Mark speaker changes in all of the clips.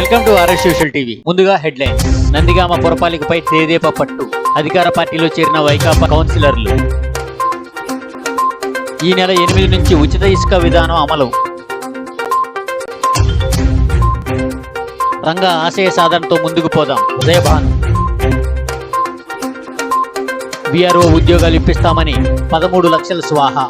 Speaker 1: Welcome to RS social TV ముందుగా headlines Nandigama పురపాలికపై తేదేప పట్టు. అధికార పార్టీలో చేరిన వైకాపా కౌన్సిలర్లు. ఈ నెల ఎనిమిది నుంచి ఉచిత ఇసుక విధానం అమలు. రంగ ఆశయ సాధనతో ముందుకు పోదాం. ఉదయభాను. బీఆర్ఓ ఉద్యోగాలు ఇప్పిస్తామని పదమూడు లక్షల స్వాహా.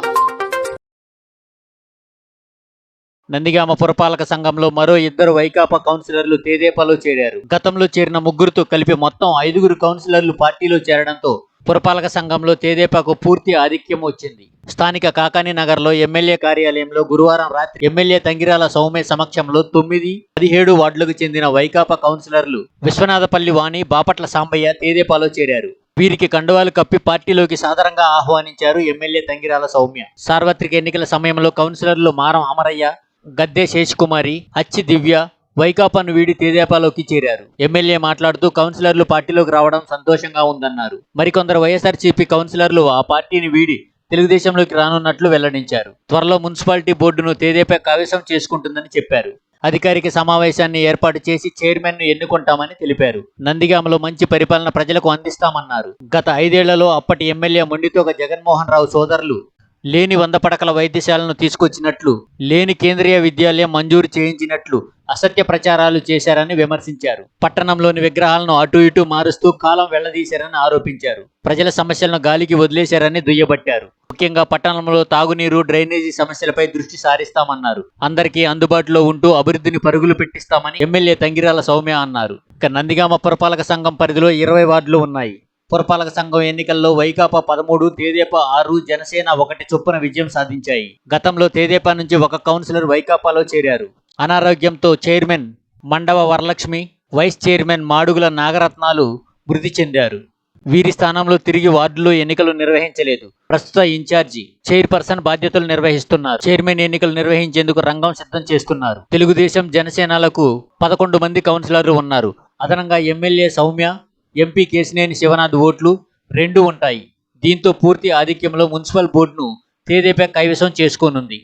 Speaker 1: నందిగామ పురపాలక సంఘంలో మరో ఇద్దరు వైకాపా కౌన్సిలర్లు తేదేపాలో చేరారు. గతంలో చేరిన ముగ్గురుతో కలిపి మొత్తం ఐదుగురు కౌన్సిలర్లు పార్టీలో చేరడంతో పురపాలక సంఘంలో తేదేపాకు పూర్తి ఆధిక్యం వచ్చింది. స్థానిక కాకాని నగర్లో ఎమ్మెల్యే కార్యాలయంలో గురువారం రాత్రి ఎమ్మెల్యే తంగిరాల సౌమ్య సమక్షంలో తొమ్మిది పదిహేడు వార్డులకు చెందిన వైకాపా కౌన్సిలర్లు విశ్వనాథపల్లి వాణి బాపట్ల సాంబయ్య తేదేపాలో చేరారు. వీరికి కండువాలు కప్పి పార్టీలోకి సాధారణంగా ఆహ్వానించారు ఎమ్మెల్యే తంగిరాల సౌమ్య. సార్వత్రిక ఎన్నికల సమయంలో కౌన్సిలర్లు మారం అమరయ్య గద్దె శేషకుమారి అచ్చి దివ్య వైకాపాను వీడి తేదేపాలోకి చేరారు. ఎమ్మెల్యే మాట్లాడుతూ కౌన్సిలర్లు పార్టీలోకి రావడం సంతోషంగా ఉందన్నారు. మరికొందరు వైఎస్ఆర్సీపీ కౌన్సిలర్లు ఆ పార్టీని వీడి తెలుగుదేశంలోకి రానున్నట్లు వెల్లడించారు. త్వరలో మున్సిపాలిటీ బోర్డును తేదేపా కవేశం చేసుకుంటుందని చెప్పారు. అధికారిక సమావేశాన్ని ఏర్పాటు చేసి చైర్మన్ను ఎన్నుకుంటామని తెలిపారు. నందిగామలో మంచి పరిపాలన ప్రజలకు అందిస్తామన్నారు. గత ఐదేళ్ళలో అప్పటి ఎమ్మెల్యే మొండితోక జగన్మోహన్ రావు సోదరులు లేని వంద పడకల వైద్యశాలను తీసుకొచ్చినట్లు లేని కేంద్రీయ విద్యాలయం మంజూరు చేయించినట్లు అసత్య ప్రచారాలు చేశారని విమర్శించారు. పట్టణంలోని విగ్రహాలను అటు ఇటు మారుస్తూ కాలం వెళ్ళదీశారని ఆరోపించారు. ప్రజల సమస్యలను గాలికి వదిలేశారని దుయ్యబట్టారు. ముఖ్యంగా పట్టణంలో తాగునీరు డ్రైనేజీ సమస్యలపై దృష్టి సారిస్తామన్నారు. అందరికీ అందుబాటులో ఉంటూ అభివృద్ధిని పరుగులు పెట్టిస్తామని ఎమ్మెల్యే తంగిరాల సౌమ్య అన్నారు. ఇక నందిగామ పురపాలక సంఘం పరిధిలో ఇరవై వార్డులు ఉన్నాయి. పురపాలక సంఘం ఎన్నికల్లో వైకాపా పదమూడు తేదేపా ఆరు జనసేన ఒకటి చొప్పున విజయం సాధించాయి. గతంలో తేదేపా నుంచి ఒక కౌన్సిలర్ వైకాపాలో చేరారు. అనారోగ్యంతో chairman Mandava Varalakshmi vice chairman Madugula Nagaratnalu మృతి చెందారు. వీరి స్థానంలో తిరిగి వార్డులో ఎన్నికలు నిర్వహించలేదు. ప్రస్తుత ఇన్ఛార్జి చైర్పర్సన్ బాధ్యతలు నిర్వహిస్తున్నారు. చైర్మన్ ఎన్నికలు నిర్వహించేందుకు రంగం సిద్ధం చేస్తున్నారు. తెలుగుదేశం జనసేనలకు పదకొండు మంది కౌన్సిలర్లు ఉన్నారు. అదనంగా ఎమ్మెల్యే సౌమ్య ఎంపీ కేశినేని శివనాథ్ ఓట్లు రెండు ఉంటాయి. దీంతో పూర్తి ఆధిక్యంలో మున్సిపల్ బోర్డును తేదీపై కైవసం చేసుకోనుంది.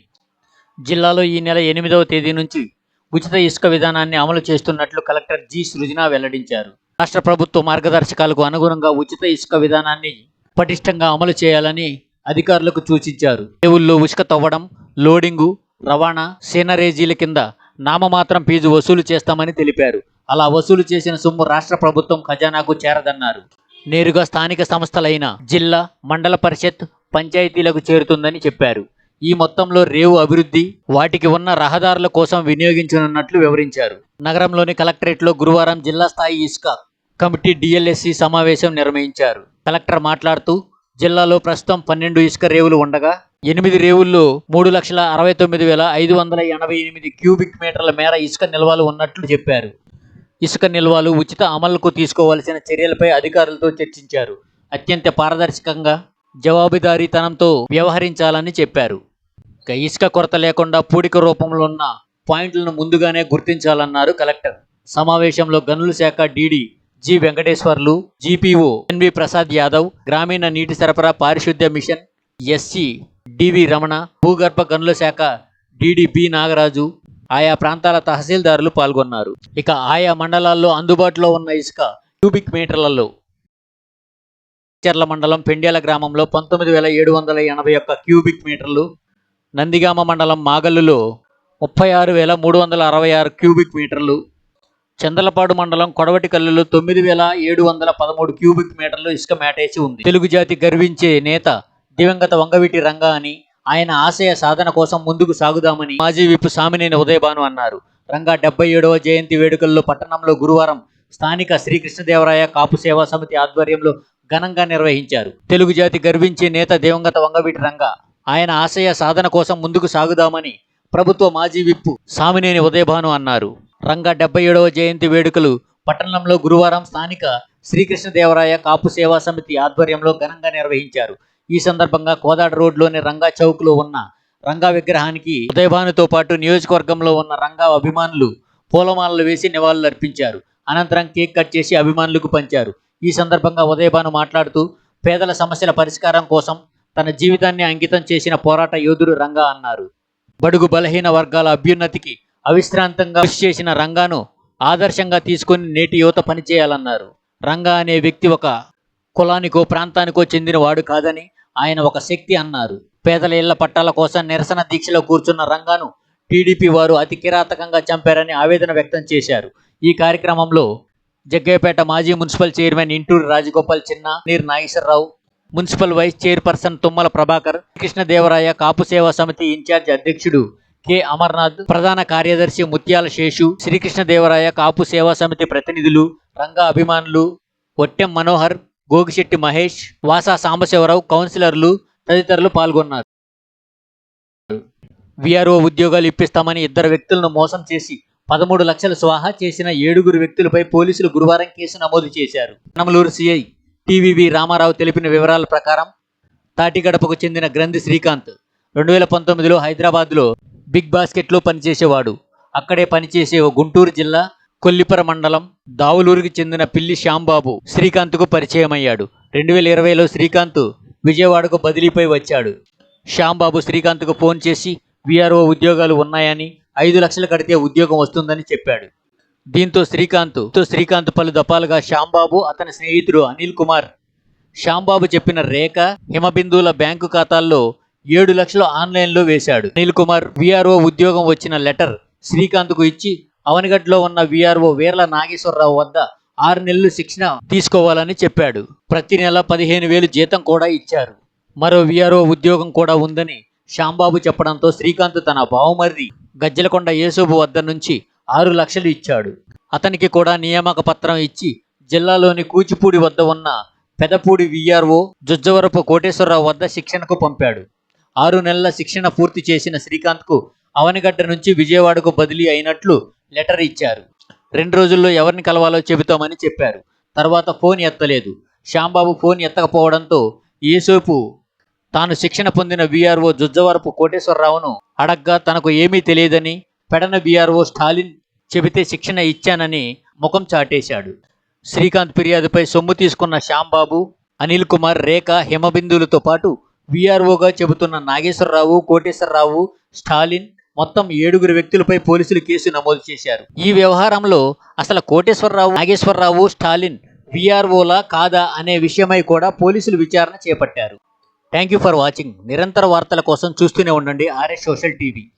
Speaker 1: జిల్లాలో ఈ నెల ఎనిమిదవ తేదీ నుంచి ఉచిత ఇసుక విధానాన్ని అమలు చేస్తున్నట్లు కలెక్టర్ జి. సృజన వెల్లడించారు. రాష్ట్ర ప్రభుత్వ మార్గదర్శకాలకు అనుగుణంగా ఉచిత ఇసుక విధానాన్ని పటిష్టంగా అమలు చేయాలని అధికారులకు సూచించారు. రేవుల్లో ఉసుక తవ్వడం లోడింగు రవాణా సీనరేజీల కింద నామమాత్రం ఫీజు వసూలు చేస్తామని తెలిపారు. అలా వసూలు చేసిన సొమ్ము రాష్ట్ర ప్రభుత్వం ఖజానాకు చేరదన్నారు. నేరుగా స్థానిక సంస్థలైన జిల్లా మండల పరిషత్ పంచాయతీలకు చేరుతుందని చెప్పారు. ఈ మొత్తంలో రేవు అభివృద్ధి వాటికి ఉన్న రహదారుల కోసం వినియోగించనున్నట్లు వివరించారు. నగరంలోని కలెక్టరేట్లో గురువారం జిల్లా స్థాయి ఇసుక కమిటీ డిఎల్ఎస్సి సమావేశం నిర్వహించారు. కలెక్టర్ మాట్లాడుతూ జిల్లాలో ప్రస్తుతం పన్నెండు ఇసుక రేవులు ఉండగా ఎనిమిది రేవుల్లో మూడు లక్షల అరవై తొమ్మిది వేల ఐదు వందల ఎనభై ఎనిమిది క్యూబిక్ మీటర్ల మేర ఇసుక నిల్వలు ఉన్నట్లు చెప్పారు. ఇసుక నిల్వలు ఉచిత అమలుకు తీసుకోవాల్సిన చర్యలపై అధికారులతో చర్చించారు. అత్యంత పారదర్శకంగా జవాబుదారీతనంతో వ్యవహరించాలని చెప్పారు. ఇసుక కొరత లేకుండా పూడిక రూపంలో ఉన్న పాయింట్లను ముందుగానే గుర్తించాలన్నారు కలెక్టర్. సమావేశంలో గనుల శాఖ DD G Venkateswarlu GPO NV Prasad Yadav గ్రామీణ నీటి సరఫరా పారిశుద్ధ్య మిషన్ ఎస్సి డివి రమణ భూగర్భ గనుల శాఖ డిడిబి నాగరాజు ఆయా ప్రాంతాల తహసీల్దారులు పాల్గొన్నారు. ఇక ఆయా మండలాల్లో అందుబాటులో ఉన్న ఇసుక క్యూబిక్ మీటర్లలో చర్ల మండలం పెండ్యాల గ్రామంలో పంతొమ్మిది వేల ఏడు వందల ఎనభై ఒక్క క్యూబిక్ మీటర్లు నందిగామ మండలం మాగల్లులో ముప్పై ఆరు వేల మూడు వందల అరవై ఆరు క్యూబిక్ మీటర్లు చందలపాడు మండలం కొడవటికల్లులో తొమ్మిది వేల ఏడు వందల పదమూడు క్యూబిక్ మీటర్లు ఇసుక మేటేసి ఉంది. తెలుగు జాతి గర్వించే నేత దివంగత వంగవీటి రంగా అని ఆయన ఆశయ సాధన కోసం ముందుకు సాగుదామని మాజీ విప్ సామినేని ఉదయభాను అన్నారు. రంగా డెబ్బై ఏడవ జయంతి వేడుకల్లో పట్టణంలో గురువారం స్థానిక శ్రీకృష్ణదేవరాయ కాపు సేవా సమితి ఆధ్వర్యంలో ఘనంగా నిర్వహించారు. తెలుగు జాతి గర్వించే నేత దివంగత వంగవీటి రంగా ఆయన ఆశయ సాధన కోసం ముందుకు సాగుదామని ప్రభుత్వ మాజీ విప్పు సామినేని ఉదయభాను అన్నారు. రంగా డెబ్బై ఏడవ జయంతి వేడుకలు పట్టణంలో గురువారం స్థానిక శ్రీకృష్ణదేవరాయ కాపు సేవా సమితి ఆధ్వర్యంలో ఘనంగా నిర్వహించారు. ఈ సందర్భంగా కోదాడ రోడ్లోని రంగా చౌక్లో ఉన్న రంగా విగ్రహానికి ఉదయభానుతో పాటు నియోజకవర్గంలో ఉన్న రంగా అభిమానులు పూలమాలలు వేసి నివాళులు అర్పించారు అనంతరం కేక్ కట్ చేసి అభిమానులకు పంచారు. ఈ సందర్భంగా ఉదయభాను మాట్లాడుతూ పేదల సమస్యల పరిష్కారం కోసం తన జీవితాన్ని అంకితం చేసిన పోరాట యోధుడు రంగా అన్నారు. బడుగు బలహీన వర్గాల అభ్యున్నతికి అవిశ్రాంతంగా కృషి చేసిన రంగాను ఆదర్శంగా తీసుకుని నేటి యువత పనిచేయాలన్నారు రంగా అనే వ్యక్తి ఒక కులానికో ప్రాంతానికో చెందినవాడు కాదని ఆయన ఒక శక్తి అన్నారు. పేదల ఇళ్ళ పట్టాల కోసం నిరసన దీక్షలో కూర్చున్న రంగాను టీడీపీ వారు అతి కిరాతకంగా చంపారని ఆవేదన వ్యక్తం చేశారు. ఈ కార్యక్రమంలో జగ్గయ్యపేట మాజీ మున్సిపల్ చైర్మన్ ఇంటూరు రాజగోపాల్ చిన్న నీరు Nageswararao municipal vice chairperson Tummala Prabhakar Krishnadevaraya Kapu Seva Samiti incharge అధ్యక్షుడు కె. అమర్నాథ్ ప్రధాన కార్యదర్శి ముత్యాల శేషు శ్రీకృష్ణదేవరాయ కాపు సేవా సమితి ప్రతినిధులు రంగా అభిమానులు ఒట్టెం మనోహర్ గోగిశెట్టి మహేష్ వాసా సాంబశివరావు కౌన్సిలర్లు తదితరులు పాల్గొన్నారు. విఆర్ఓ ఉద్యోగాలు ఇప్పిస్తామని ఇద్దరు వ్యక్తులను మోసం చేసి పదమూడు లక్షల స్వాహా చేసిన ఏడుగురు వ్యక్తులపై పోలీసులు గురువారం కేసు నమోదు చేశారు. నమలూరు సిఐ టీవీవి రామారావు తెలిపిన వివరాల ప్రకారం తాటిగడపకు చెందిన గ్రంథి శ్రీకాంత్ రెండు వేల పంతొమ్మిదిలో హైదరాబాద్లో బిగ్ బాస్కెట్లో పనిచేసేవాడు. అక్కడే పనిచేసే ఓ గుంటూరు జిల్లా కొల్లిపర మండలం దావులూరుకి చెందిన పిల్లి శ్యాంబాబు శ్రీకాంత్కు పరిచయమయ్యాడు. రెండు వేల ఇరవైలో శ్రీకాంత్ విజయవాడకు బదిలీపై వచ్చాడు. శ్యాంబాబు శ్రీకాంత్కు ఫోన్ చేసి విఆర్ఓ ఉద్యోగాలు ఉన్నాయని ఐదు లక్షలు కడితే ఉద్యోగం వస్తుందని చెప్పాడు. దీంతో శ్రీకాంత్తో శ్రీకాంత్ పలు దఫాలుగా శ్యాంబాబు అతని స్నేహితుడు అనిల్ కుమార్ శ్యాంబాబు చెప్పిన రేఖ హిమబిందువుల బ్యాంకు ఖాతాల్లో ఏడు లక్షలు ఆన్లైన్లో వేశాడు. అనిల్ కుమార్ విఆర్ఓ ఉద్యోగం వచ్చిన లెటర్ శ్రీకాంత్కు ఇచ్చి అవనిగడ్లో ఉన్న విఆర్ఓ వీర్ల నాగేశ్వరరావు వద్ద ఆరు నెలలు శిక్షణ తీసుకోవాలని చెప్పాడు. ప్రతి నెల పదిహేను వేలు జీతం కూడా ఇచ్చారు. మరో విఆర్ఓ ఉద్యోగం కూడా ఉందని శ్యాంబాబు చెప్పడంతో శ్రీకాంత్ తన బావమరిది గజ్జలకొండ యేసుబు వద్ద నుంచి ఆరు లక్షలు ఇచ్చాడు. అతనికి కూడా నియామక పత్రం ఇచ్చి జిల్లాలోని కూచిపూడి వద్ద ఉన్న పెదపూడి విఆర్ఓ జుజ్జవరపు కోటేశ్వరరావు వద్ద శిక్షణకు పంపాడు. ఆరు నెలల శిక్షణ పూర్తి చేసిన శ్రీకాంత్కు అవనిగడ్డ నుంచి విజయవాడకు బదిలీ అయినట్లు లెటర్ ఇచ్చారు. రెండు రోజుల్లో ఎవరిని కలవాలో చెబుతామని చెప్పారు. తర్వాత ఫోన్ ఎత్తలేదు. శ్యాంబాబు ఫోన్ ఎత్తకపోవడంతో ఏసేపు తాను శిక్షణ పొందిన వీఆర్ఓ జుజ్జవరపు కోటేశ్వరరావును అడగ్గా తనకు ఏమీ తెలియదని పెడన వీఆర్ఓ స్టాలిన్ చెబితే శిక్షణ ఇచ్చానని ముఖం చాటేశాడు. శ్రీకాంత్ ఫిర్యాదుపై సొమ్ము తీసుకున్న శ్యాంబాబు అనిల్ కుమార్ రేఖ హిమబిందులతో పాటు విఆర్ఓగా చెబుతున్న నాగేశ్వరరావు కోటేశ్వరరావు స్టాలిన్ మొత్తం ఏడుగురు వ్యక్తులపై పోలీసులు కేసు నమోదు చేశారు. ఈ వ్యవహారంలో అసలు కోటేశ్వరరావు నాగేశ్వరరావు స్టాలిన్ విఆర్ఓలా కాదా అనే విషయమై కూడా పోలీసులు విచారణ చేపట్టారు. Thank you for watching. నిరంతర వార్తల కోసం చూస్తూనే ఉండండి ఆర్ఎస్ సోషల్ టీవీ.